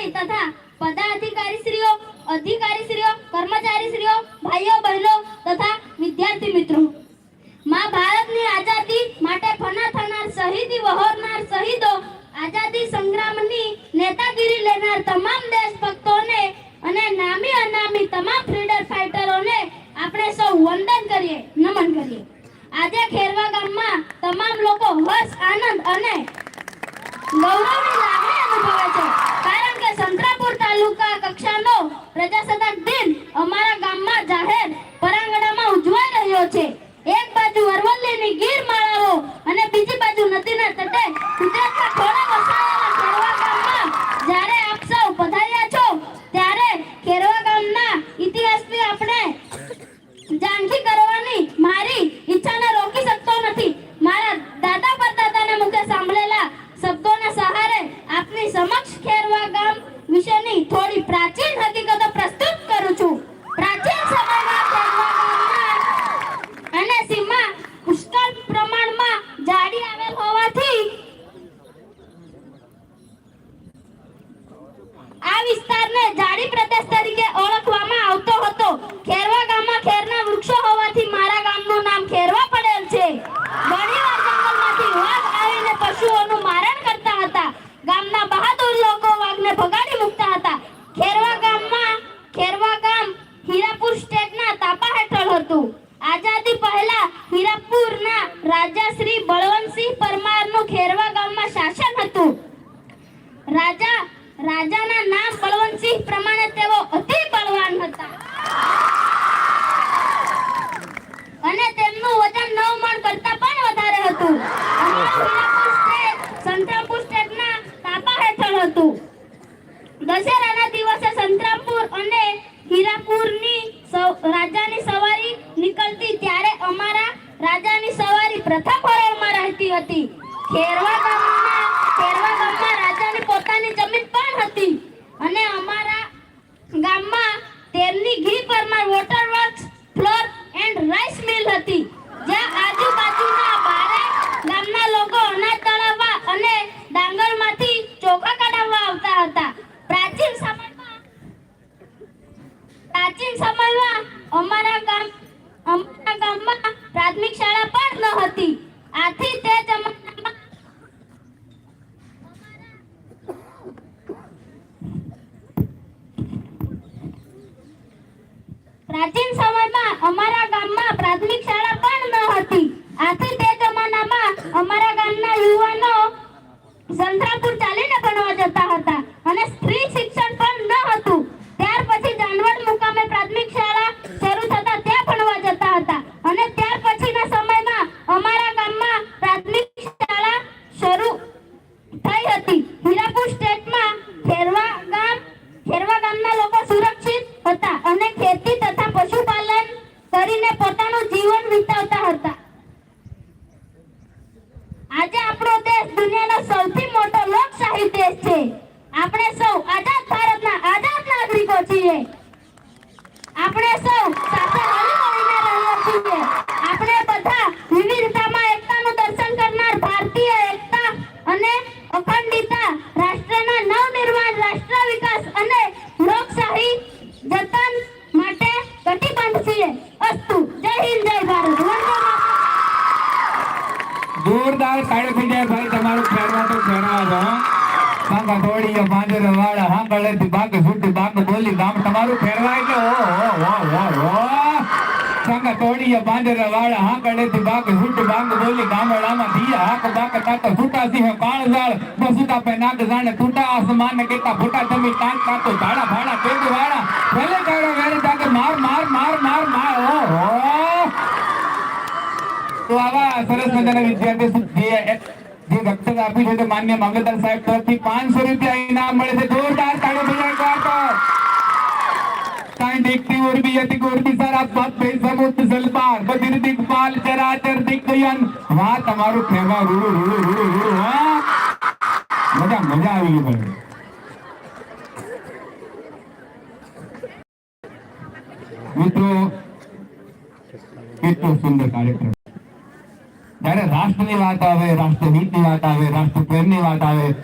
મંત્રી તથા પદાધિકારીશ્રીઓ, અધિકારીશ્રીઓ, કર્મચારીશ્રીઓ, ભાઈઓ, બહેનો તથા વિદ્યાર્થી મિત્રો. માં ભારતની આઝાદી માટે ફના થનાર શહીદી, વહોરનાર શહીદો, આઝાદી સંગ્રામની નેતાગીરી લેનાર તમામ દેશભક્તોને અને નામી અનામી તમામ ફ્રીડમ ફાઇટરોને આપણે સૌ વંદન કરીએ, નમન કરીએ. આજે ખેરવા ગામમાં તમામ લોકો હર્ષ, આનંદ અને ગૌરવની Gracias a વિસ્તારને જાડી પ્રદેશ તરીકે ઓળખવામાં આવતો હતો. ખેરવા ગામમાં ખેરના વૃક્ષો હોવાથી મારા ગામનું નામ ખેરવા પડેલ છે. ઘણીવાર જંગલમાંથી વાઘ આવીને પશુઓનું મારણ કરતા હતા. ગામના બહાદુર લોકો વાઘને ભગાડી મૂકતા હતા. ખેરવા ગામમાં, ખેરવા ગામ હીરાપુર સ્ટેટના તાપા હેઠળ હતું. આઝાદી પહેલા હીરાપુરના રાજા શ્રી બળવંતસિંહ પરમારનું ખેરવા ગામમાં શાસન હતું. રાજા, રાજાના નામ બળવંતસિંહ પ્રમાણે તેઓ અતિ બળવાન હતા. અને તેમનું વજન નવ મણ કરતા પણ વધારે હતું. સવારી નીકળતી ત્યારે અમારા રાજાની સવારી પ્રથમ રહેતી હતી. રાજાની પોતાની જમીન પણ હતી અને અમારા તેમની ઘી Parmar water works flour and rice mill હતી જ્યાં આજુબાજુના બારે ગામના લોકો અનાજ તળાવવા અને ડાંગરમાંથી ચોખા કઢાવવા આવતા હતા પ્રાચીન સમયમાં પ્રાચીન સમયમાં અમારા ગામ અમારા ગામમાં પ્રાથમિક શાળા પણ ન હતી આથી તે જમાનામાં પ્રાચીન સમયમાં અમારા ગામમાં પ્રાથમિક શાળા પણ ન હતી. આથી તે જમાનામાં અમારા ગામના યુવાનો સંતરાપુર ચાલીને ભણવા જતા હતા અને સ્ત્રી શિક્ષણ પણ ન હતું ત્યાર પછી જાનવડ મુકામે પ્રાથમિક શાળા શરૂ થતા ત્યાં ભણવા જતા હતા અને ત્યાર પછીના સમયમાં અમારા ગામમાં પ્રાથમિક શાળા શરૂ થઈ હતી હીરાપુર સ્ટેટમાં ખેરવા ગામ ખેરવા ગામના લોકો સુરક્ષિત હતા અને ખેતી તથા પશુપાલન કરીને પોતાનું જીવન વિતાવતા હતા આજે આપણો દેશ દુનિયાનો સૌથી મોટો લોકશાહી દેશ છે. આપણે સૌ આઝાદ ભારતના આઝાદ નાગરિકો છીએ. આપણે સૌ સાથે હળીમળીને રહીએ છીએ. આપણે બધા વિવિધતામાં એકતાનું દર્શન કરનાર ભારતીય એકતા અને અખંડિતતા રાષ્ટ્રના જોરદાર તાળી થઈ જાય ભાઈ તમારું ફેરવા તો ફેરવા છો હો. બાંકા દોડીએ પાંજર વાળા હાંકળેથી બાક છૂટી બાક બોલી ગામ તમારું ફેરવા એટલે ઓ હો હો હો હો સાંગા તોડીએ પાંજર વાળા હાંકળેથી બાક છૂટી બાક બોલી ગામડામાં ધીયા હાક બાક તાતો છૂટા સિંહ કાળ જાળ બસુતા પે નાગ જાણે તૂટા આસમાન ને કેતા ફૂટા જમી કાન કાતો ઝાડા ભાડા પેડ વાળા ભલે કાળો વેરે જાગે માર માર માર માર માર સરસ મજાના વિદ્યાર્થી જે જે દક્ષિણ આપ્યું છે તે માન્ય મામલતદાર સાહેબ તરફથી પાંચસો રૂપિયા ઇનામ મળે છે જોરદાર તાળી બજાય કાઢો ताई देखती और भी यति गोरती सारा बात पे समुद्र सलपार बदिर दिगपाल चराचर दिग्गयन वाह તમારું ફેરવા રૂડુ રૂડુ રૂડુ રૂડુ હા મજા મજા આવી ગઈ ભાઈ મિત્રો કેટલો સુંદર કાર્યક્રમ જ્યારે રાષ્ટ્રની વાત આવે રાષ્ટ્ર નીતિની વાત આવે રાષ્ટ્રપ્રેમની વાત આવે.